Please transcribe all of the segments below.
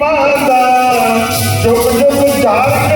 পাতা যোগ যোগ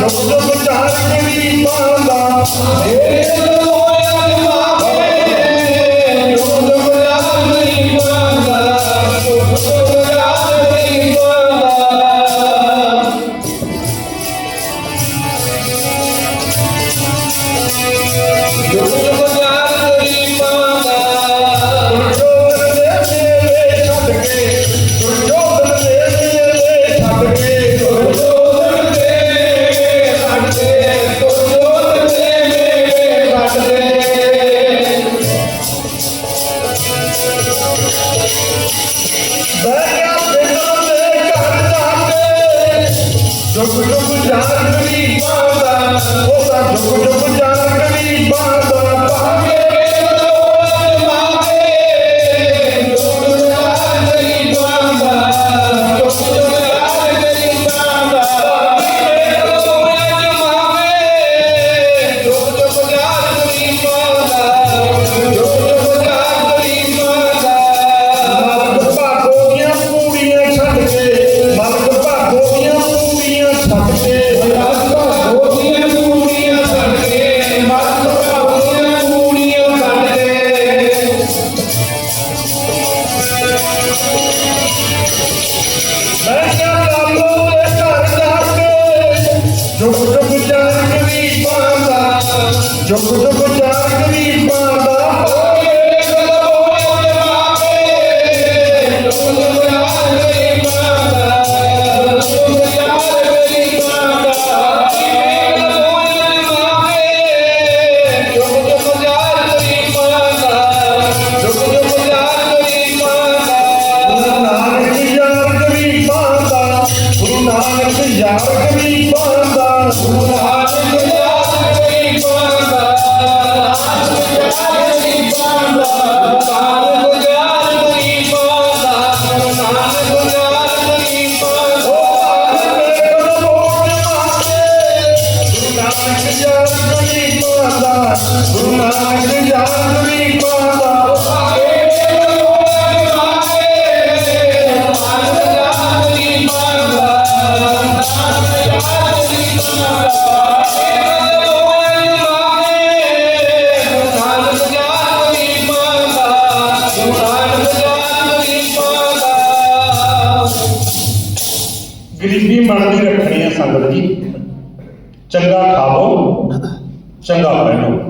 ਜੁਗ ਜੁਗ ਜਾਣ ਕੇ ਵੀ ਪਾਉਂਦਾ ਇਹ ਲੋ Bye. jump. ਤਸਵੀਰੀ ਮਨ ਦੀ ਰੱਖਣੀ ਹੈ ਸੰਗਤ ਜੀ। ਚੰਗਾ ਖਾਵੋ ਚੰਗਾ ਪਹਿਨੋ।